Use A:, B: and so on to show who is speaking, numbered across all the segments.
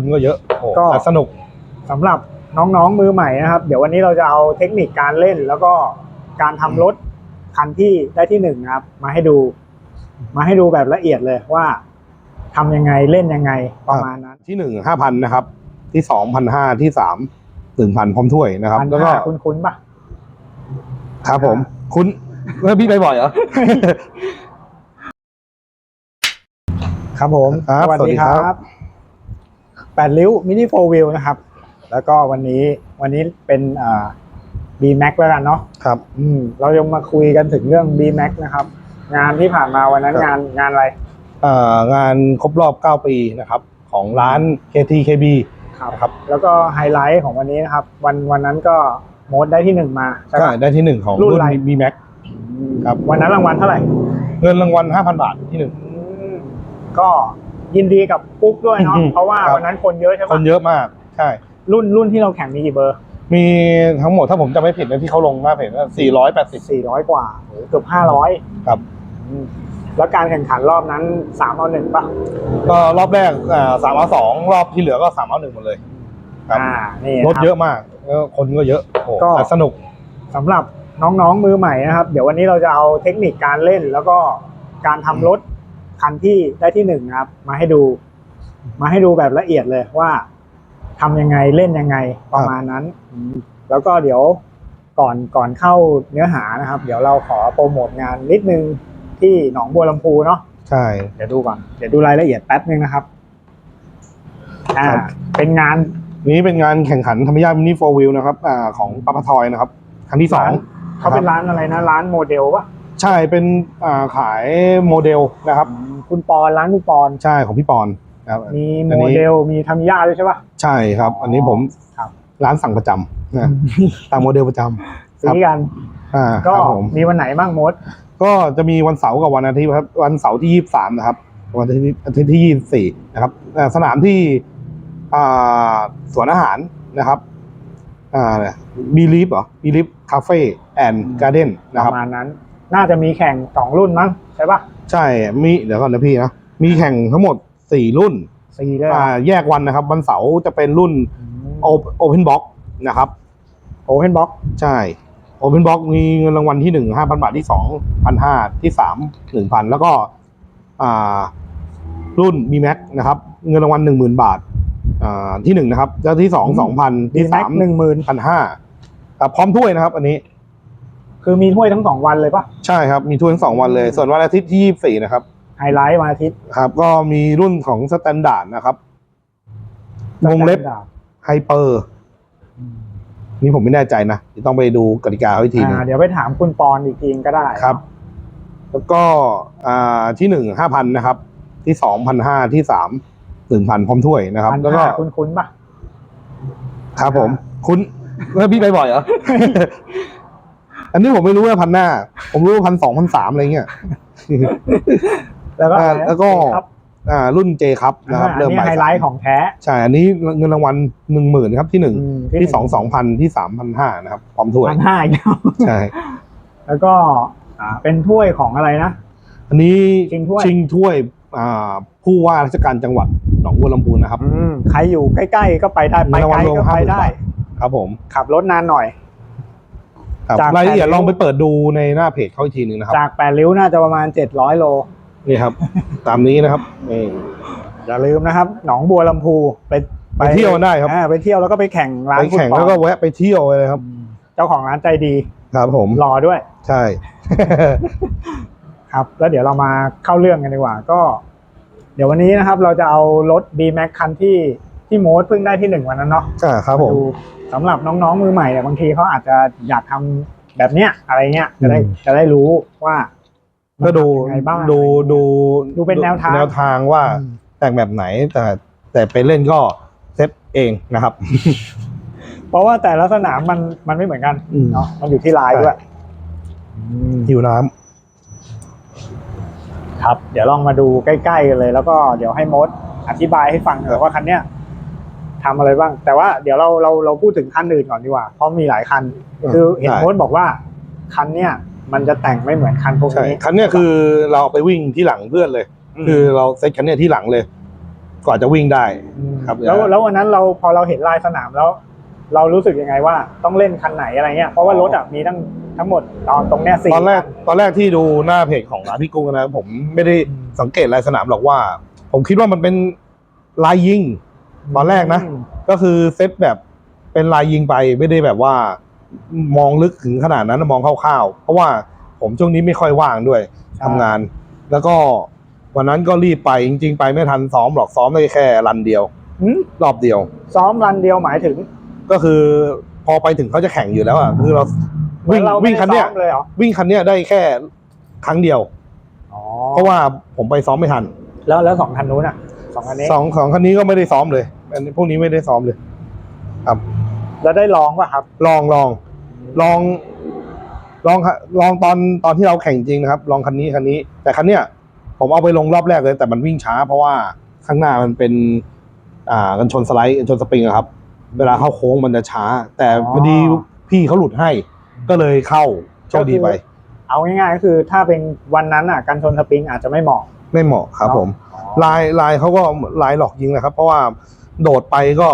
A: แล้วคนก็เยอะโอ้
B: ก็
A: แต่สนุก
B: สำหรับน้องๆมือใหม่นะครับ เดี๋ยววันนี้เราจะเอาเทคนิคการเล่นแล้วก็การทำรถคันที่ได้ที่หนึ่งนะครับ มาให้ดู มาให้ดูแบบละเอียดเลยว่าทำยังไงเล่นยังไงประมาณนั้น
A: ที่หนึ่งห้าพันนะครับ ที่สองพันห้าที่สามหนึ่งพันพร้อมถ้วยนะครับ
B: พัน
A: แล้วก็
B: ห้าคุ้นๆปะ
A: ครับผม คุณแล้วพี่ไปบ่อยเหรอ
B: ครับผม
A: ครับสวัสดีครับ
B: แปดริ้วมินิโฟวิลนะครับ แล้วก็วันนี้วันนี้เป็นอ่า B Max แล้วกันเนาะ
A: ครับ
B: อืมเราจะมาคุยกันถึงเรื่อง B Max นะครับ งานที่ผ่านมาวันนั้น
A: ครับ
B: งานงานอะไร
A: เอ่องานครบรอบ 9 ปีนะครับของร้าน KTKB ครับ
B: แล้วก็ไฮไลท์ของวันนี้นะครับ วันวันนั้นก็โมดได้ที่หนึ่งมาใช่
A: ใช่
B: ปะ
A: ได้ที่หนึ่งของ
B: รุ่
A: รุ่
B: น
A: น
B: อะไร
A: B Max ครับ
B: วันนั้นรางวัลเท่าไหร่
A: เงินรางวัล5,000บาทที่หนึ่ง
B: อืมก็ ยินดีกับปุ๊กด้วยเนาะ
A: อืม
B: เพราะว่า
A: ครับ
B: วันนั้นคนเยอะใช่
A: ค
B: ปะ
A: นเยอะมาก ใช่
B: รุ่นรุ่นที่เราแข่งมีกี่เบอร์
A: มีทั้งหมดถ้าผมจำไม่ผิดนะที่เขาลงหน้าเพจว่า480
B: 400 กว่าโอ้โหเกือบ500
A: ครับ
B: อืมแล้วการแข่งขันรอบนั้น3เอาหนึ่งปะ
A: ก็รอบแรกอ่าสามเอาสองรอบที่เหลือก็สามเอาหนึ่งหมดเลย ครับ
B: อ่านี่
A: รถเยอะมากแล้วคนก็เยอะโอ้โห
B: ก็
A: แต่สนุก
B: สำหรับน้องๆมือใหม่นะครับ เดี๋ยววันนี้เราจะเอาเทคนิคการเล่นแล้วก็การทำรถ คันที่ได้ที่หนึ่งนะครับ มาให้ดู มาให้ดูแบบละเอียดเลยว่าทำยังไงเล่นยังไงประมาณนั้นอืมแล้วก็เดี๋ยวก่อนก่อนเข้าเนื้อหานะครับ เดี๋ยวเราขอโปรโมทงานนิดนึงที่หนองบัวลำพูเนาะ
A: ใช่
B: เดี๋ยวดูก่อน เดี๋ยวดูรายละเอียดแป๊บนึงนะครับ อ่า
A: ครับ
B: เป็นงาน
A: นี้เป็นงานแข่งขันธรรมยามินิโฟวิลนะครับอ่าของปาปาทอยนะครับครั้งที่สอง
B: ร้าน เขาเป็นร้านอะไรนะ ร้านโมเดลปะ
A: ใช่เป็นอ่าขายโมเดลนะครับ
B: คุณปอนร้านคุณปอน
A: ใช่ของพี่ปอนนะครับ
B: มี
A: อัน
B: โม
A: นี้
B: เดลมีทำยาด้วยใช่ปะ
A: ใช่ครับ อันนี้ผม
B: ครับ
A: ร้านสั่งประจำนะตามโมเดลประจำ
B: ซื้
A: ครับ
B: อกัน
A: อ่า
B: ก็
A: ครับผม
B: มีวันไหนบ้างมด
A: ก็จะมีวันเสาร์กับวันอาทิตย์ครับ วันเสาร์ที่ยี่สิบสามนะครับ วันอาทิตย์อาทิตย์ที่ยี่สิบสี่นะครับอ่าสนามที่อ่าสวนอาหารนะครับอ่าบีลีฟเหรอบีลีฟคาเฟ่แอนด์การ์เด้น
B: ป
A: นะครับ
B: ระมาณนั้น น่าจะมีแข่งสองรุ่นมั้งใช่ปะ
A: ใช่มีเดี๋ยวก่อนนะพี่นะมีแข่งทั้งหมดสี่รุ่น
B: สี่ด้วย
A: อ่าแยกวันนะครับ วันเสาร์จะเป็นรุ่นโอเพนบ็อกนะครับ
B: โอเพนบ็อก
A: ใช่โอเพนบ็อกมีเงินรางวัลที่หนึ่งห้าพันบาทที่สองพันห้าที่สามหนึ่งพันแล้วก็อ่ารุ่น B Max นะครับ เงินรางวัลหนึ่งหมื่นบาทอ่าที่หนึ่งนะครับแล้วที่สองสองพัน
B: ดี
A: ที่
B: แม็
A: สากม
B: หนึ่งหมื่น
A: พันห้าพร้อมถ้วยนะครับ อันนี้
B: คือมีถ้วยทั้งสองวันเลยปะ
A: ใช่ครับมีถ้วยทั้งสองวันเลย ส่วนวันอาทิตย์ที่ยี่สี่นะครับ
B: ไฮไลท์วันอาทิตย์
A: ครับ ก็มีรุ่นของสแตนดาร์ดนะครับวงเล็บไฮเปอร์นี่ผมไม่แน่ใจนะเดี๋ยวต้องไปดูกติกาเขาอีกทีหนึง
B: อ่าเดี๋ยวไปถามคุณปอนอีกทีก็ได้
A: ครับ แล้วก็อ่าที่หนึ่งห้าพันนะครับ ที่สองพันห้าที่สามหนึ่งพันพร้อมถ้วยนะครับ
B: พัน
A: แล้วก็
B: ห้าคุ้นคุ้นๆปะ
A: ครับผม คุณแล้วพี่ไปบ่อยเหรอ อันนี้ผมไม่รู้ว่าพันหน้า ผมรู้ว่าพันสองพันสามอะไรเงี้ย
B: แล้วก็
A: อ่า
B: อะไรนะ
A: แล้วก็
B: ครับ
A: อ่า รุ่นเจครับนะครับ
B: อ่าอัน
A: เริ่ม
B: นี้
A: บ่าย
B: ไฮ
A: สา
B: ไล
A: ม
B: ท์ของแท้
A: ใช่อันนี้เงินรางวัลหนึ่งหมื่นครับที่หนึ่ง
B: อืม
A: ที่สองสองพันที่สามพันห้านะครับพร้อมถ้วย
B: พันห้าอีกแล้ว
A: ใช่
B: แล้วก็อ่าเป็นถ้วยของอะไรนะ
A: อันนี้
B: ชิงถ้วย
A: ชิงถ้วยอ่าผู้ว่าราชการจังหวัดหนองบัวลำพูนะครับ
B: อืมใครอยู่ใกล้ๆก็ไปได้ ไป
A: ราง
B: ไก
A: วั
B: ล
A: ลรวม
B: ก็ไป
A: 50,000
B: ได้
A: บาทครับผม
B: ขับรถนานหน่อย
A: ครับ
B: จาก
A: รายละเอียด
B: แปดริ้ว
A: ลองไปเปิดดูในหน้าเพจเขาอีกทีหนึ่งนะครับ
B: จากแปดริ้วน่าจะประมาณเจ็ดร้อยโล
A: นี่ครับ ตามนี้นะครับนี่
B: อย่าลืมนะครับ หนองบัวลำพูไป
A: ไปเที่ยวกันได้ครับ
B: อ่าไปเที่ยวแล้วก็ไปแข่งร้าน
A: ไปแข่ง
B: ฟุตบอ
A: แล้วก็แวะไปเที่ยวเลยครับ
B: เจ้าของร้านใจดี
A: ครับผม
B: รอด้วย
A: ใช่
B: ครับ แล้วเดี๋ยวเรามาเข้าเรื่องกันดีกว่า ก็ เดี๋ยววันนี้นะครับ เราจะเอารถ B Max คันที่ ที่โมดเพิ่งได้ที่หนึ่งวันนั้นเนาะ
A: อ่าครับผม
B: ดูสำหรับน้องๆมือใหม่เนี่ยบางทีเขาอาจจะอยากทำแบบเนี้ยอะไรเงี้ยจะได้
A: อืม
B: จะได้รู้ว่า
A: ก็ดู
B: มันทำยังไงบ้าง
A: ดูดู
B: ดูเป็นแนวทาง
A: แนวทางว่า
B: อืม
A: แต่งแบบไหนแต่แต่ไปเล่นก็เซตเองนะครับ
B: เพราะว่าแต่ละสนามมันมันไม่เหมือนกัน
A: อืม
B: เนาะมันอยู่ที่ลายด้วยอืม
A: หิวน้ำ
B: ครับ เดี๋ยวลองมาดูใกล้ๆกันเลย แล้วก็เดี๋ยวให้มดอธิบายให้ฟังหน่อยว่าคันเนี้ย ทำอะไรบ้าง แต่ว่าเดี๋ยวเราเราเราพูดถึงคันอื่นก่อนดีกว่า เพราะมีหลายคัน คือเห็น
A: ได้
B: มดบอกว่าคันเนี้ยมันจะแต่งไม่เหมือนคันพวก
A: ใช่
B: นี้
A: คันเนี้ยคือเราเอาไปวิ่งที่หลังเพื่อนเลย คือเราเซตคันเนี้ยที่หลังเลยกว่าจะวิ่งได้ครับ
B: แล้วแล้ววันนั้นเราพอเราเห็นลายสนามแล้ว เรารู้สึกยังไงว่าต้องเล่นคันไหนอะไรเงี้ยเพราะว่ารถอะมีทั้งทั้งหมดตอนตรงเนี้ยสี่
A: ตอนแรก
B: คั
A: ตอนแรกที่ดูหน้าเพจของร้านพี่กุ้งนะผมไม่ได้สังเกตลายสนามหรอกว่า ผมคิดว่ามันเป็นลายยิง ตอนแรกนะ
B: อืม
A: ก็คือเซตแบบเป็นลายยิงไปไม่ได้แบบว่ามองลึกถึงขนาดนั้นมองคร่าวๆเพราะว่าผมช่วงนี้ไม่ค่อยว่างด้วยทำงาน แล้วก็วันนั้นก็รีบไปจริง ๆ ไปไม่ทันซ้อมหรอกซ้อมได้แค่รันเดียว
B: หืม
A: รอบเดียว
B: ซ้อมรันเดียวหมายถึง
A: ก็คือพอไปถึงเขาจะแข่งอยู่แล้วอะคือเราวิ่ง
B: เราไม่
A: วิ่ง
B: ได้
A: คันเนี้ย
B: ซ้อมเลยเหรอ
A: วิ่งคันเนี้ยได้แค่ครั้งเดียว
B: อ๋อ
A: เพราะว่าผมไปซ้อมไม่ทัน
B: แล้วแล้วสองคันนู้นอะ สองคันนี้
A: สองสองคันนี้ก็ไม่ได้ซ้อมเลยอันนี้พวกนี้ไม่ได้ซ้อมเลย ครับ
B: แล้วได้ลองป่ะครับ
A: ลองลองลอง ลองลองตอนตอนที่เราแข่งจริงนะครับ ลองคันนี้คันนี้ แต่คันเนี้ยผมเอาไปลงรอบแรกเลย แต่มันวิ่งช้า เพราะว่าข้างหน้ามันเป็น อ่ากันชนสไลด์กันชนสปริงอะครับ เวลาเข้าโค้งมันจะช้า แต่
B: อ๋อ
A: พอดีพี่เขาหลุดให้ ก็เลยเข้าโชคดีไป
B: เอาง่ายๆก็คือถ้าเป็นวันนั้นอะการชนสปริงอาจจะไม่เหมาะ
A: ไม่เหมาะครับผม ลายลายเขาก็ลายหลอกยิงนะครับ เพราะว่าโดดไปก็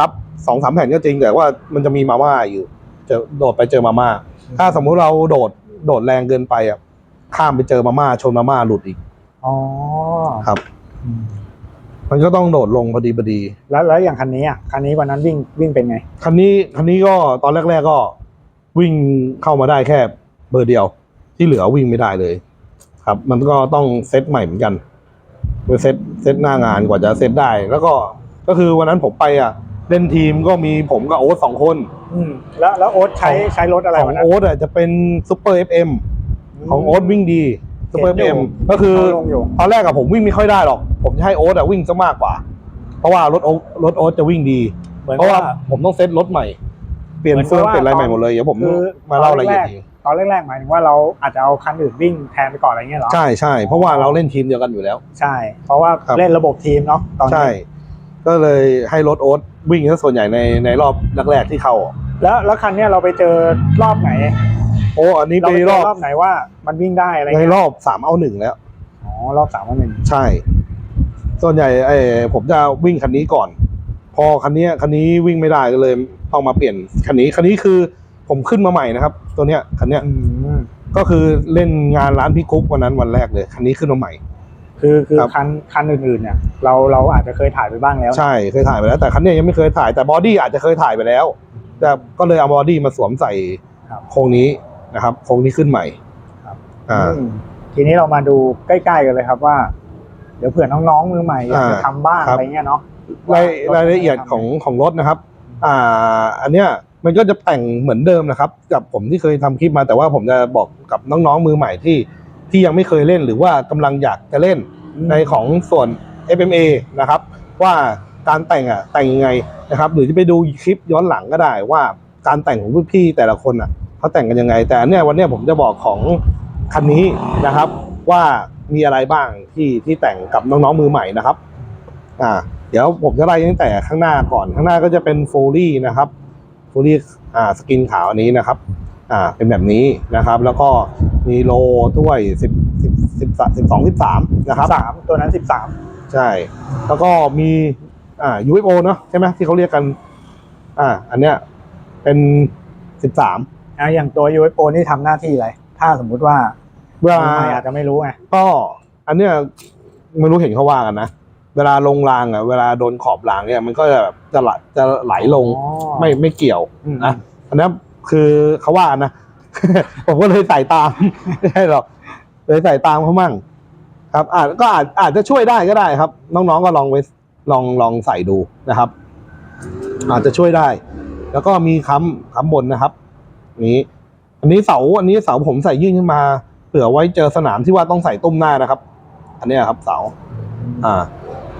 A: รับสองสามแผ่นก็จริง แต่ว่ามันจะมีมาม่าอยู่เจอโดดไปเจอมาม่าถ้าสมมุติเราโดดโดดแรงเกินไปอะข้ามไปเจอมาม่าชนมาม่าหลุดอีก
B: อ๋อ
A: ครับ มันก็ต้องโดดลงพอดีพอดี
B: แล้วแล้วอย่างคันนี้อะคันนี้วันนั้นวิ่งวิ่งเป็นไง
A: คันนี้คันนี้ก็ตอนแรก ๆก็วิ่งเข้ามาได้แค่เบอร์เดียว ที่เหลือวิ่งไม่ได้เลย ครับ มันก็ต้องเซตใหม่เหมือนกัน ไปเซตเซตหน้างานกว่าจะเซตได้ แล้วก็ก็คือวันนั้นผมไปอะเล่นทีมก็มีผมกับโอ๊ตสองคน
B: อืมแล้วแล้วโอ๊ตใช้
A: ของ
B: ใช้รถอะไร
A: ของ
B: วันนั้น
A: โอ๊ตอะจะเป็นซูเปอร์เอฟเอ็มของโอ๊ตวิ่งดีซูเปอร์เอฟ
B: เห็
A: เอ็
B: น
A: ม
B: อยู่
A: ก็คือ
B: เขาลงอยู่
A: ตอนแรกอะผมวิ่งไม่ค่อยได้หรอก ผมจะให้โอ๊ตอะวิ่งซะมากกว่า เพราะว่ารถโอ๊ตรถโอ๊ตจะวิ่งดี
B: เหมือน
A: เพราะว่า
B: ว่า
A: ผมต้องเซ็ตรถใหม่ เปลี่ยน
B: เหมือน
A: เฟือง
B: ว่า
A: เปลี่ยนอะไรใหม่
B: ตอน
A: หมดเลย เดี๋ยวผม
B: คือ
A: มาเล่ารายละเอียด
B: ตอนแรก
A: อีก
B: ตอนแรกๆหมายถึงว่าเราอาจจะเอาคันอื่นวิ่งแทนไปก่อนอะไรเงี้ยเหรอ
A: ใช่ใช่เพราะว่าเราเล่นทีมเดียวกันอยู่แล้ว
B: ใช่ เพราะว่า
A: ครับ
B: เล่นระบบทีมเนาะตอนนี้
A: ใช่ก็เลยให้รถโอ๊ตวิ่งซะส่วนใหญ่ในในรอบแรกๆที่เข้า
B: แล้วแล้วคันเนี้ยเราไปเจอรอบไหน
A: โอ้อันนี้
B: เรา
A: ไป
B: ไปเจ
A: ร
B: อ
A: อบ
B: รอบไหนว่ามันวิ่งได้อะไร
A: ใน
B: เงี้ย
A: รอบสามเอาหนึ่งแล้ว
B: อ๋อรอบสามวันหนึ่ง
A: ใช่ ส่วนใหญ่เออผมจะวิ่งคันนี้ก่อน พอคันนี้คันนี้วิ่งไม่ได้ก็เลยต้องมาเปลี่ยนคันนี้คันนี้คือ ผมขึ้นมาใหม่นะครับ ตัวเนี้ยคันเนี้ย
B: อืม
A: ก็คือเล่นงานร้านพี่กุ๊กวันนั้นวันแรกเลยคันนี้ขึ้นมาใหม่
B: คือคือ
A: ครับ
B: คันคันอื่นๆเนี่ย เราเราอาจจะเคยถ่ายไปบ้างแล้ว
A: ใช่เคยถ่ายไปแล้วแต่คันเนี้ยยังไม่เคยถ่ายแต่บอดี้อาจจะเคยถ่ายไปแล้ว แต่ก็เลยเอาบอดี้มาสวมใส่
B: ครับ
A: โครงนี้นะครับโครงนี้ขึ้นใหม่
B: ครับ
A: อ่า
B: อืมทีนี้เรามาดูใกล้ๆกันเลยครับว่า เดี๋ยวเผื่อน้องๆมือใหม่อยากจะ
A: อ่า
B: ทำบ้าง
A: ครับ
B: อะไรเงี้ยเนาะ
A: ราย
B: ว่
A: รายละเอียดของของรถนะครับ อ่า อันเนี้ย มันก็จะแต่งเหมือนเดิมนะครับ กับผมที่เคยทำคลิปมาแต่ว่าผมจะบอกกับน้องๆมือใหม่ที่ที่ยังไม่เคยเล่นหรือว่ากำลังอยากจะเล่นในของส่วน FMA นะครับ ว่าการแต่งอะแต่งยังไงนะครับ หรือจะไปดูคลิปย้อนหลังก็ได้ว่าการแต่งของรุ่นพี่แต่ละคนอะเขาแต่งกันยังไง แต่อันเนี้ยวันเนี้ยผมจะบอกของคันนี้นะครับ ว่ามีอะไรบ้างที่ที่แต่งกับน้องๆมือใหม่นะครับ อ่า เดี๋ยวผมจะไล่ตั้งแต่ข้างหน้าก่อนข้างหน้าก็จะเป็นโฟลี่นะครับโฟลี่อ่าสกินขาวอันนี้นะครับอ่าเป็นแบบนี้นะครับ แล้วก็มีโลด้วยสิบสิบสิบสิบสองสิบสามนะครับ
B: สามตัวนั้นสิบสาม
A: ใช่ แล้วก็มีอ่า UFO เนอะใช่ไหมที่เขาเรียกกัน อ่า อันเนี้ยเป็นสิบสาม
B: อะอย่างตัว UFO นี่ทำหน้าที่อะไร ถ้าสมมุติว่า
A: เวลา
B: มือใหม่อาจจะไม่รู้ไง
A: ก็อันเนี้ยไม่รู้เห็นเขาว่ากันนะ เวลาลงรางอะเวลาโดนขอบรางเนี่ยมันก็จะแบบจะไหลจะไหลลง
B: อ๋อ
A: ไม่ไม่เกี่ยว
B: อืม
A: นะอันนั้นคือเขาว่านะ ผมก็เลยใส่ตาม ไม่ใช่หรอกเลยใส่ตามเขามั่ง ครับอาจก็อาจอาจจะช่วยได้ก็ได้ครับ น้องๆก็ลองไปลองลองใส่ดูนะครับ อาจจะช่วยได้ แล้วก็มีค้ำค้ำบนนะครับ นี้ อันนี้เสาอันนี้เสาผมใส่ยื่นขึ้นมาเผื่อไว้เจอสนามที่ว่าต้องใส่ตุ้มหน้านะครับ อันเนี้ยครับเสา อ่า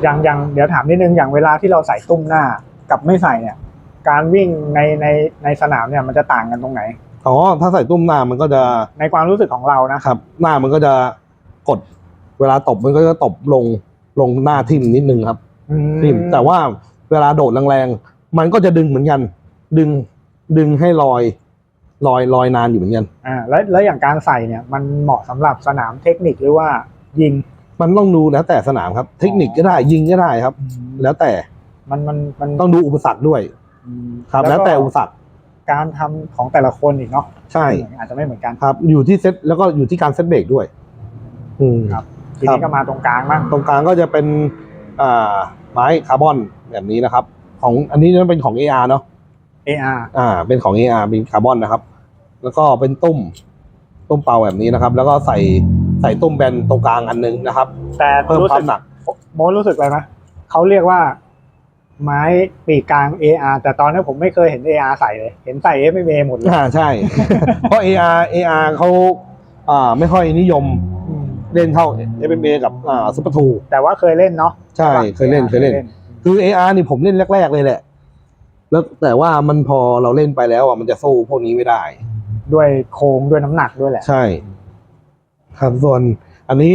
B: อย่างอย่างเดี๋ยวถามนิดนึงอย่างเวลาที่เราใส่ตุ้มหน้ากับไม่ใส่เนี่ย การวิ่งในในในสนามเนี่ยมันจะต่างกันตรงไหน
A: อ๋อถ้าใส่ตุ้มหน้ามันก็จะ
B: ในความรู้สึกของเรานะ
A: ครับ หน้ามันก็จะกด เวลาตบมันก็จะตบลงลงหน้าทิ่มนิดนึงครับ
B: อืม
A: ทิ่มแต่ว่าเวลาโดดแรงๆมันก็จะดึงเหมือนกัน ดึงดึงให้ลอยลอยลอยนานอยู่เหมือนกัน
B: อ่าแล้วแล้วอย่างการใส่เนี่ยมันเหมาะสำหรับสนามเทคนิคหรือว่ายิง
A: มันต้องดูแล้วแต่สนามครับ เทคนิคก็ได้ยิงก็ได้ครับ แล้วแต่
B: มันมันมัน
A: ต้องดูอุปสรรคด้วย
B: อืม
A: ครับ แล้วแต่อุปสรรค
B: การทำของแต่ละคนอีกเนาะ
A: ใช่
B: อาจจะไม่เหมือนกัน
A: ครับ อยู่ที่เซตแล้วก็อยู่ที่การเซตเบรกด้วย อืม
B: ครับทีนี้ก็มาตรงกลางบ้าง
A: ตรงกลางก็จะเป็นอ่าไม้คาร์บอนแบบนี้นะครับ ของอันนี้จะเป็นของ AR เนาะ
B: AR
A: อ่า เป็นของ AR เป็นคาร์บอนนะครับ แล้วก็เป็นตุ้มตุ้มเปล่าแบบนี้นะครับ แล้วก็ใส่ ใส่ตุ้มแบนตรงกลางอันนึงนะครับ
B: แต่
A: เพิ่ม
B: รู้
A: ควา
B: สึ
A: ม
B: ก
A: หนัก
B: โมรู้สึกอะไรไหมเขาเรียกว่า ไม้ปีกกลาง AR แต่ตอนนี้ผมไม่เคยเห็น AR ใส่เลย เห็นใส่ MMA หมดเลย
A: อ่าใช่ เพราะ AR AR เขาอ่าไม่ค่อยนิยม
B: อืม
A: เล่นเท่า FMA กับอ่าซุปเปอร์ทู
B: แต่ว่าเคยเล่นเนาะ
A: ใช่
B: ปะ
A: เคยเล่น
B: AR
A: เคยเล่น คือ AR นี่ผมเล่นแรก ๆ เลยแหละ แล้วแต่ว่ามันพอเราเล่นไปแล้วอะมันจะสู้พวกนี้ไม่ได้
B: ด้วยโครงด้วยน้ำหนักด้วยแหละ
A: ใช่ ครับส่วนอันนี้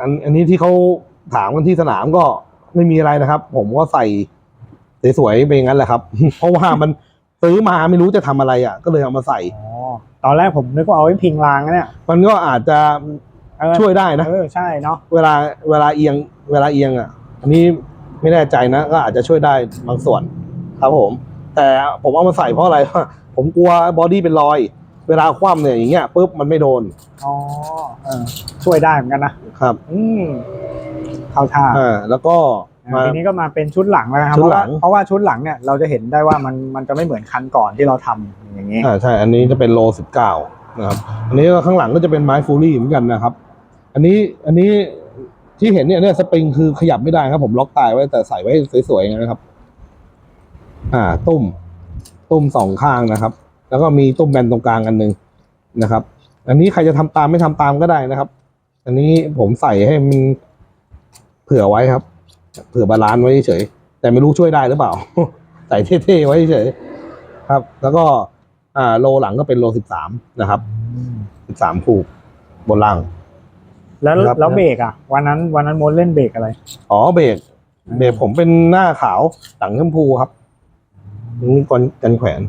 A: อันอันนี้ที่เขาถามกันที่สนามก็ไม่มีอะไรนะครับ ผมก็ใส่สวยๆไปอย่างนั้นแหละครับ เพราะว่ามันซื้อมาไม่รู้จะทำอะไรอะ ก็เลยเอามาใส่
B: อ๋อตอนแรกผมนึกว่าเอาไว้พิงรางนะเนี่ย
A: มันก็อาจจะ
B: เออ
A: ช่วยได้นะ
B: เออใช่เนาะ
A: เวลาเวลาเอียงเวลาเอียงอะ อันนี้ไม่แน่ใจนะ ก็อาจจะช่วยได้บางส่วน ครับผม แต่ผมเอามาใส่เพราะอะไรผมกลัวบอดี้เป็นรอย เวลาคว่ำเนี่ยอย่างเงี้ยปุ๊บมันไม่โดน
B: อ๋อเออช่วยได้เหมือนกันนะครับอืมเข้าท่า
A: อ่าแล้วก็มา
B: ทีนี้ก็มาเป็นชุดหลังแล้วนะครับ
A: ชุ
B: เพ
A: ด
B: ราะ
A: หลั
B: ว่าง เพราะว่าชุดหลังเนี่ยเราจะเห็นได้ว่ามันมันจะไม่เหมือนคันก่อนที่เราทำอย่างนี้
A: อ่าใช่ อันนี้จะเป็นโลสิบเก้านะครับ อันนี้ก็ข้างหลังก็จะเป็นไม้ฟูรี่เหมือนกันนะครับ อันนี้อันนี้ที่เห็นเนี่ยเนี่ยสปริงคือขยับไม่ได้ครับ ผมล็อกตายไว้แต่ใส่ไว้สวยๆอย่างนั้นนะครับ อ่า ตุ้ม ตุ้มสองข้างนะครับ แล้วก็มีตุ้มแบนตรงกลางอันหนึงนะครับ อันนี้ใครจะทำตามไม่ทำตามก็ได้นะครับ อันนี้ผมใส่ให้มันเผื่อไว้ครับ เผื่อบาลานซ์ไว้เฉยแต่ไม่รู้ช่วยได้หรือเปล่า ใส่เท่ๆไว้เฉยครับ แล้วก็อ่าโลหลังก็เป็นโลสิบสามนะครับสิบสามผูกบนล่าง
B: แล้ว
A: ครับ
B: แล้วเบรกอะ วันนั้นวันนั้นโมดเล่นเบรกอะไร
A: อ๋อเบรกเบรกผมเป็นหน้าขาวหลังชมพูครับนี่กันกันแขวน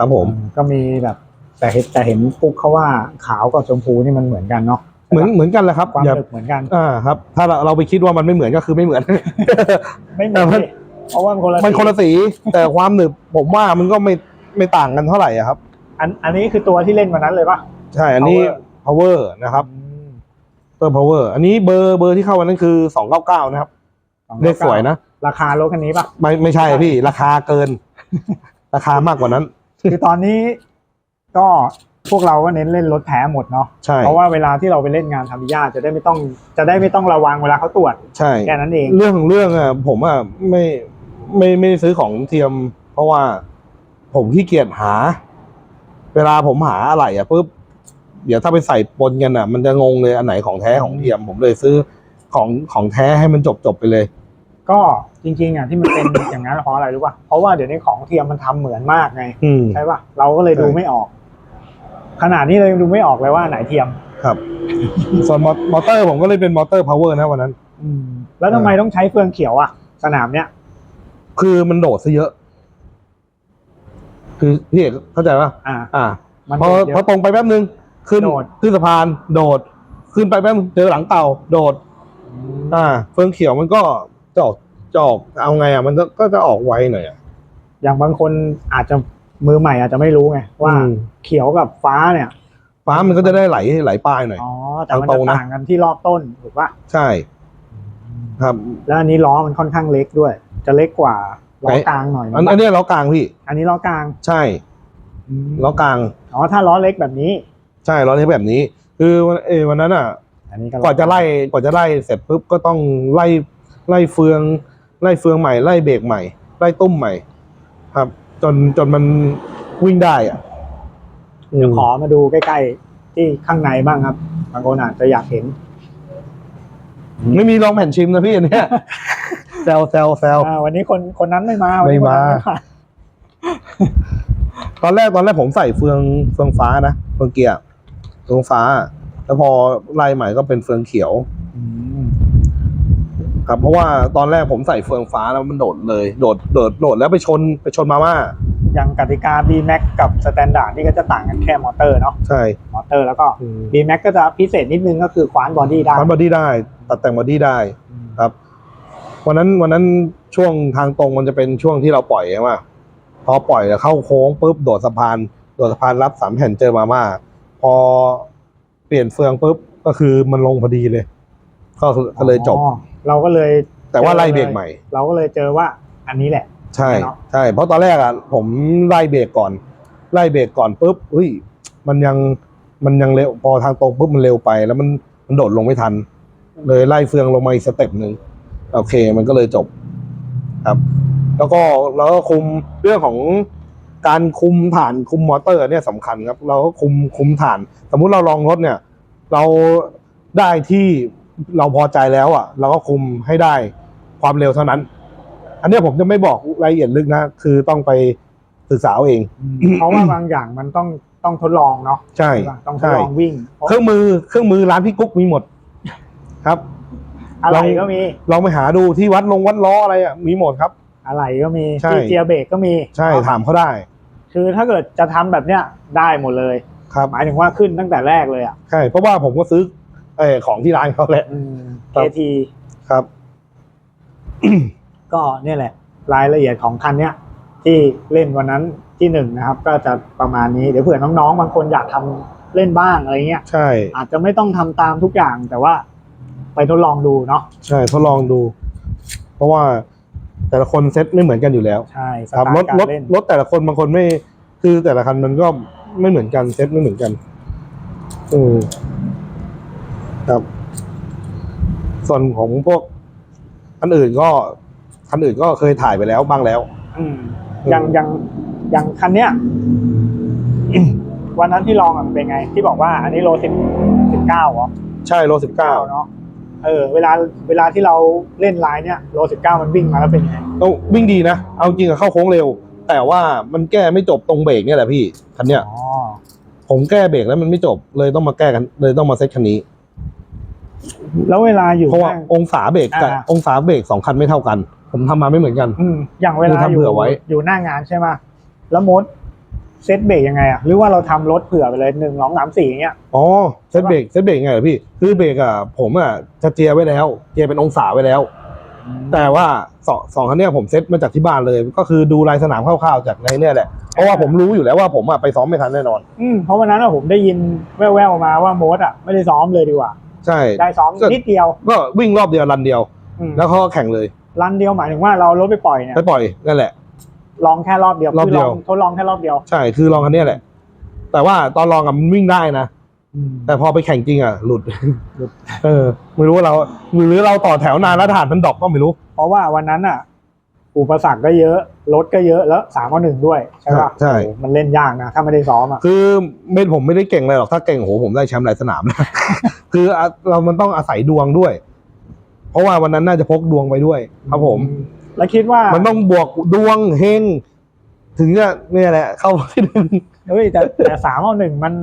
A: ครับผม
B: ก็มีแบบแต่เห็นแต่เห็นปุ๊กเขาว่าขาวกับชมพูนี่มันเหมือนกันเนาะ
A: เหมือนเหมือนกันแหละครับ
B: ความ
A: อย่า
B: ลึกเหมือนกัน
A: อ่าครับ ถ้าเราเราไปคิดว่ามันไม่เหมือนก็คือไม่เหมือน
B: ไม่เหมือน
A: แต่มัน
B: ดิเพราะว่ามันคนละ
A: มันคนละ
B: สี
A: สีแต่ความหนึบผมว่ามันก็ไม่ไม่ต่างกันเท่าไหร่อะครับ
B: อันอันนี้คือตัวที่เล่นวันนั้นเลยปะ
A: ใช่ อันนี้ power นะครับ
B: อืม
A: ตัว power อันนี้เบอร์เบอร์ที่เข้าวันนั้นคือสองเก้าเก้านะครับเลขสวยนะ
B: ราคา รถคันนี้ปะ
A: ไม่ไม่ใช่พี่ ราคาเกิน ราคามากกว่านั้น
B: คือตอนนี้ก็พวกเราก็เน้นเล่นรถแท้หมดเนาะ
A: ใช่
B: เพราะว่าเวลาที่เราไปเล่นงานทำยาจะได้ไม่ต้องจะได้ไม่ต้องระวังเวลาเขาตรวจ
A: ใช่
B: แค่นั้นเอง
A: เรื่องของเรื่องอะผมอะไม่ไม่ไม่ได้ซื้อของเทียม เพราะว่าผมขี้เกียจหา เวลาผมหาอะไรอะปุ๊บเดี๋ยวถ้าไปใส่ปนกันอะ มันจะงงเลยอันไหนของแท้ของเทียม ผมเลยซื้อของของแท้ให้มันจบจบไปเลย
B: ก็ จริงๆอะที่มันเป็น อย่างนั้นเพราะอะไรรู้ป่ะเพราะว่าเดี๋ยวนี้ของเทียมมันทำเหมือนมากไง
A: อืม
B: ใช่ป่ะเราก็เลยดู
A: ใช่
B: ไม่ออก ขนาดนี้เรายังดูไม่ออกเลยว่าไหนเทียม
A: ครับ ส่วนมอมอเตอร์ผมก็เลยเป็นมอเตอร์พาวเวอร์นะวันนั้น
B: แล้วทำไมต้องใช้เฟืองเขียวอะ สนามเนี้ย
A: คือมันโดดซะเยอะ คือพี่เอกเข้าใจป่ะ
B: อ่า
A: อ่า
B: มัน
A: พอ
B: โดดเย
A: พอ
B: อะ
A: ตรงไปแป๊บนึง ขึ้น
B: โดด
A: ขึ้นสะพานโดด ขึ้นไปแป๊บนึงเจอหลังเต่า โดดอ่า เฟืองเขียวมันก็จะออก จะออกเอาไงอะมันก็ก็จะออกไวหน่อยอะ
B: อย่างบางคนอาจจะมือใหม่อาจจะไม่รู้ไงว่า
A: อืม
B: เขียวกับฟ้าเนี่ย
A: ฟ้ามันก็จะได้ไหลไหลปลายหน่อย
B: อ๋อแต่มัน
A: ตร
B: จะ
A: งๆนะ
B: ต่างกันที่รอบต้นถูกป่ะ
A: ใช่ ครับ
B: แล้วอันนี้ล้อมันค่อนข้างเล็กด้วย จะเล็กกว่าล้อ
A: ไหน
B: กลางหน่อย
A: อันอันเนี้ยล้อกลางพี่
B: อันนี้ล้อกลาง
A: ใช่ล้อกลาง
B: อ๋อถ้าล้อเล็กแบบนี้
A: ใช่ล้อเล็กแบบนี้ คือวันเออวันนั้นอะ
B: อันนี้
A: กว่าจะไล่กว่าจะไล่เสร็จปุ๊บก็ต้องไล่ไล่เฟือง ไล่เฟืองใหม่ไล่เบรกใหม่ ไล่ตุ้มใหม่ ครับ จนจนมันวิ่งได้อะ
B: เดี๋ยวขอมาดูใกล้ๆ ที่ข้างในบ้างครับ บางคนอาจจะอยากเห็น
A: ไม่มีลองแผ่นชิมนะพี่อันเนี้ยแซวแซวแซว
B: อ่าวันนี้คนคนนั้นไม่มาวันนี้
A: ไม่มา
B: คนนั้นไต
A: อนแรกตอนแรกผมใส่เฟืองเฟืองฟ้านะเฟืองเกียร์เฟืองฟ้า แล้วพอไล่ใหม่ก็เป็นเฟืองเขียว
B: อืม
A: ครับเพราะว่าตอนแรกผมใส่เฟืองฟ้าแล้วมันโดดเลยโดดโดดโดดแล้วไปชนไปชนมาม่า
B: อย่างกติกา B Max กับสแตนดาร์ดนี่ก็จะต่างกันแค่มอเตอร์เนาะ
A: ใช่
B: มอเตอร์แล้วก็
A: อืม
B: B Max ก็จะพิเศษนิดนึงก็คือคว้านบอดี้ได้
A: ฟันบอดี้ได้ ตัดแต่งบอดี้ได้
B: อืม
A: ครับวันนั้นวันนั้นช่วงทางตรงมันจะเป็นช่วงที่เราปล่อยใช่ไหมพอปล่อยแล้วเข้าโค้งปุ๊บโดดสะพาน โดดสะพานรับสามแผ่นเจอมาม่าพอเปลี่ยนเฟืองปุ๊บก็คือมันลงพอดีเลย ก็คือก็เลยจบ
B: อ๋อ เราก็เลย
A: แต่ว่าไล่เบรกใหม่
B: เราก็เลยเจอว่าอันนี้แหละ
A: ใช่
B: เนาะ
A: ใช่เพราะตอนแรกอะผมไล่เบรกก่อน ไล่เบรกก่อนปุ๊บเฮ้ยมันยังมันยังเร็วพอทางตรงปุ๊บมันเร็วไป แล้วมันมันโดดลงไม่ทัน เลยไล่เฟืองลงมาอีกสเต็ปหนึ่งโอเค มันก็เลยจบครับ แล้วก็เราก็คุมเรื่องของการคุมฐานคุมมอเตอร์เนี่ยสำคัญครับ เราก็คุมคุมฐาน สมมุติเราลองรถเนี่ย เราได้ที่ เราพอใจแล้วอะ เราก็คุมให้ได้ความเร็วเท่านั้น อันเนี้ยผมจะไม่บอกรายละเอียดลึกนะ คือต้องไปศึกษาเอาเอง
B: เพราะว่าบางอย่างมันต้องต้องทดลองเนาะ
A: ใช่
B: ปะต้องทด
A: ใช่
B: ลองวิ่งเพราะ
A: เครื่องมือเครื่องมือร้านพี่กุ๊กมีหมด ครับ
B: อะไร
A: ลอง
B: ก็มี
A: ลองไปหาดูที่วัดลงวัดล้ออะไรอะมีหมดครับ
B: อะไรก็มี
A: ใช่
B: ที่เจียร์เบรกก็มี
A: ใช่ถามเขาได้
B: คือถ้าเกิดจะทำแบบเนี้ยได้หมดเลย
A: ครับ
B: หมายถึงว่าขึ้นตั้งแต่แรกเลยอะ
A: ใช่เพราะว่าผมก็ซื้อ เออของที่ร้านเขาแหละ
B: อืม
A: ครับ
B: KT
A: ครับ
B: ก็เนี่ยแหละ รายละเอียดของคันเนี้ยที่เล่นวันนั้นที่หนึ่งนะครับ ก็จะประมาณนี้เดี๋ยวเผื่อน้องๆ บางคนอยากทำเล่นบ้างอะไรเงี้ย
A: ใช่
B: อาจจะไม่ต้องทำตามทุกอย่างแต่ว่าไปทดลองดูเนาะ
A: ใช่ทดลองดู เพราะว่าแต่ละคนเซ็ตไม่เหมือนกันอยู่แล้ว
B: ใช่ส
A: ครับ
B: ไต
A: ร
B: ล์
A: ถ
B: การ
A: รถ
B: เล่น
A: รถแต่ละคนบางคนไม่ คือแต่ละคันมันก็ไม่เหมือนกันเซ็ตไม่เหมือนกันอืม ครับ ส่วนของพวกอันอื่นก็คันอื่นก็เคยถ่ายไปแล้วบ้างแล้ว
B: อืมอย่างอย่างอย่างคันเนี้ยวันนั้นที่ลองอะมันเป็นไง ที่บอกว่าอันนี้โลสิบสิบเก้าเหรอ
A: ใช่โลสิบเก้า
B: เนาะเออเวลาเวลาที่เราเล่นไลน์เนี่ยโลสิบเก้ามันวิ่งมาแล้วเป็นยังไง
A: ต้องวิ่งดีนะ เอาจริงอะเข้าโค้งเร็ว แต่ว่ามันแก้ไม่จบตรงเบรกเนี่ยแหละพี่คันเนี้ย
B: อ๋อ
A: ผมแก้เบรกแล้วมันไม่จบเลยต้องมาแก้กันเลยต้องมาเซตคันนี้
B: แล้วเวลาอยู่
A: เพราะว่า
B: ข้าง
A: องศาเบรกกับ
B: อ่า
A: องศาเบรกสองคันไม่เท่ากัน ผมทำมาไม่เหมือนกัน
B: อืมอย่างเวลา
A: คือทำ
B: อ
A: เผื่
B: ยู่
A: อไว้
B: อยู่หน้างานใช่ไหมแล้วมดเซตเบรกยังไงอะหรือว่าเราทำรถเผื่อไปเลยหนึ่งสองสามสี่อย่างเงี้ย
A: อ๋อเซตเบรกเซตเบรกไงเหรอพี่คือเบรกอะผมอะจะเจียร์ไว้แล้ว เจียร์เป็นองศาไว้แล้ว แต่ว่าสองสองคันเนี้ยผมเซตมาจากที่บ้านเลย ก็คือดูลายสนามคร่าวๆจากในเนี่ยแหละเพราะว่าผมรู้อยู่แล้วว่าผมอะไปซ้อมไม่ทันแน่นอน
B: อืมเพราะวันนั้นอะผมได้ยินแว่วๆมาว่าโมดอะไม่ได้ซ้อมเลยดีกว่า
A: ใช่
B: ได้ซ้อม
A: ก็
B: นิดเดียว
A: ก็วิ่งรอบเดียวรันเดียว
B: อืม
A: แล้วเขาก็แข่งเลย
B: รันเดียวหมายถึงว่าเรารถไปปล่อยเนี่ย
A: ไปปล่อยนั่นแหละ
B: ลองแค่รอบเดียว
A: รอบเดียว
B: คืลงทดลองแค่รอบเดียว
A: ใช่คือลองคันเนี้ยแหละ แต่ว่าตอนลองอะมันวิ่งได้นะ แต่พอไปแข่งจริงอะหลุด
B: หลุด
A: เออ ไม่รู้ว่าเราหรือเราต่อแถวนานแล้วฐานมันดรอปก็ไม่รู้
B: เพราะว่าวันนั้นอะ อุปสรรคก็เยอะรถก็เยอะแล้วสามหนึ่งด้วยใช่ป่ะ
A: ใช่
B: โอ้โหมันเล่นยากนะ ถ้าไม่ได้ซ้อมอะ
A: คือไม่ผมไม่ได้เก่งอะไรหรอกถ้าเก่งโหผมได้แชมป์หลายสนามนะ คืออะเรามันต้องอาศัยดวงด้วย เพราะว่าวันนั้นน่าจะพกดวงไปด้วย ครับผม
B: แล้วคิดว่า
A: มันต้องบวกดวงเฮงถึงจะเนี่ยแหละ เข้าที่หนึ่ง
B: เฮ้ยแต่แต่สามเอาหนึ่งมัน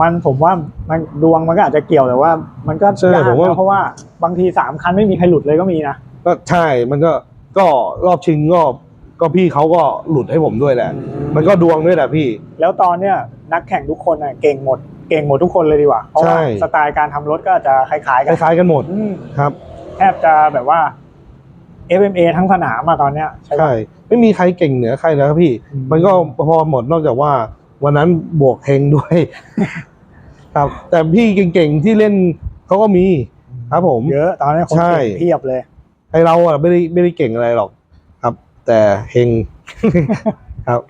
B: มันผมว่ามันดวงมันก็อาจจะเกี่ยวแต่ว่า มันก็
A: ใช่
B: ยาก
A: ผมว่า
B: นะเพราะว่าบางทีสามคันไม่มีใครหลุดเลยก็มีนะ
A: ก็ใช่มันก็ ก็รอบชิงก็ก็พี่เขาก็หลุดให้ผมด้วยแหละ มันก็ดวงด้วยแหละพี่
B: แล้วตอนเนี้ยนักแข่งทุกคนอะเก่งหมด เก่งหมดทุกคนเลยดีกว่า เพราะว่า
A: ใช่
B: สไตล์การทำรถก็อาจจะคล้ายๆ
A: ค
B: กัน
A: ล้ายๆกันหมด
B: อืม
A: ครับ
B: แทบจะแบบว่า FMA ทั้งสนามมาตอนเนี้ยใช่ปะ
A: ใช่ ไม่มีใครเก่งเหนือใครแล้วครับพี่
B: อืม
A: มันก็พอหมดนอกจากว่า วันนั้นบวกเฮงด้วย ครับ แต่พี่เก่งๆที่เล่นเขาก็มีครับผม
B: เยอะตอนนี้คน
A: ใช่
B: เก่งเพียบเลย
A: ไอเราอะไม่ได้ไม่ได้เก่งอะไรหรอก ครับ แต่เฮง ครับ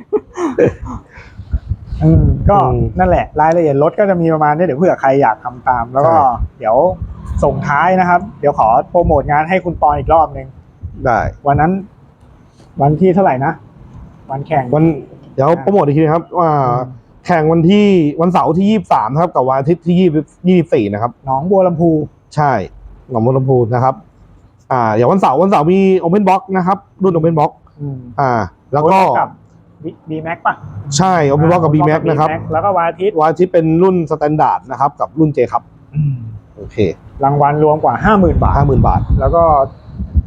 B: อืมก็
A: อืม
B: นั่นแหละ รายละเอียดรถก็จะมีประมาณนี้เดี๋ยวเผื่อใครอยากทำตาม แล้วก็
A: ใช่
B: เดี๋ยวส่งท้ายนะครับ เดี๋ยวขอโปรโมทงานให้คุณปอนอีกรอบหนึ่ง
A: ได้
B: วันนั้น วันที่เท่าไหร่นะ วันแข่ง
A: วันเดี๋ยวโปรโมทอีกทีนะครับว่า
B: อืม
A: แข่งวันที่วันเสาร์ที่ยี่สามครับ กับวันอาทิตย์ที่ยี่ยี่สี่นะครับ
B: หนองบัวลำพู
A: ใช่หนองบัวลำพูนะครับ อ่าอย่างวันเสาร์วันเสาร์มี Open Box นะครับ รุ่น Open Box
B: อืม
A: อ่า แล้วก็
B: กับบีแม็กป่ะ
A: ใช่ Open Box กับ B Max นะครับ
B: แล้วก็วันอาทิตย์
A: วันอาทิตย์เป็นรุ่นสแตนดาร์ดนะครับ กับรุ่น J ครับโอเค
B: รางวัลรวมกว่าห้าหมื่นบาท
A: ห้าหมื่นบาท
B: แล้วก็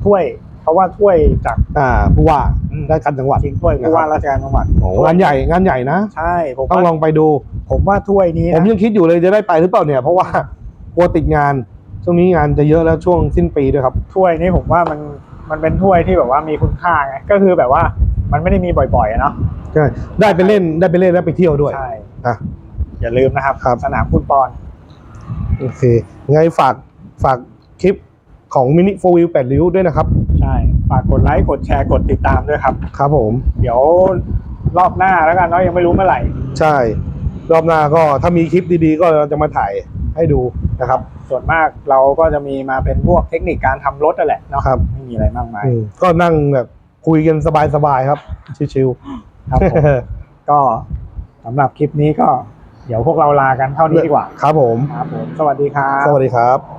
B: ถ้วย เพราะว่าถ้วยจาก
A: อ่าผู้ว่า
B: อืม
A: ได้กันจังหวัด
B: ชิงถ้วยผู้ว่าราชการจังหวัด
A: โอ้งานใหญ่งานใหญ่นะ
B: ใช่ผม
A: ต้องล
B: ว่า
A: องไปดู
B: ผมว่าถ้วยนี้
A: ผม
B: นะ
A: ยังคิดอยู่เลยจะได้ไปหรือเปล่าเนี่ย เพราะว่ากลัวติดงาน ช่วงนี้งานจะเยอะแล้วช่วงสิ้นปีด้วยครับ
B: ถ้วยนี้ผมว่ามันมันเป็นถ้วยที่แบบว่ามีคุณค่าไงก็คือแบบว่ามันไม่ได้มีบ่อยๆอะเนาะ
A: ใช่ได้ไปเล่นได้ไปเล่นแล้วไปเที่ยวด้วย
B: ใช่
A: อะ
B: อย่าลืมนะครับ
A: ครับ
B: สนามคุณปอน
A: โอเคไงฝากฝากคลิปของมินิโฟวิลแปดริ้วด้วยนะครับ
B: ใช่ฝากกดไลค์กดแชร์กดติดตามด้วยครับ
A: ครับผม
B: เดี๋ยวรอบหน้าแล้วกันเนาะยังไม่รู้เมื่อไหร่
A: ใช่ รอบหน้าก็ถ้ามีคลิปดีๆ ก็เราจะมาถ่ายให้ดูนะครับ
B: ส่วนมากเราก็จะมีมาเป็นพวกเทคนิคการทำรถนั่นแหละเนาะ
A: ครับ
B: ไม่มีอะไรมากมาย
A: อืมก็นั่งแบบคุยกันสบายๆครับ ชิว
B: ครับผม
A: ๆ
B: ก็สำหรับคลิปนี้ก็เดี๋ยวพวกเราลากันเท่านี้ดีกว่า
A: ครับผม
B: ครับผมสวัสดีครับ
A: สวัสดีครับ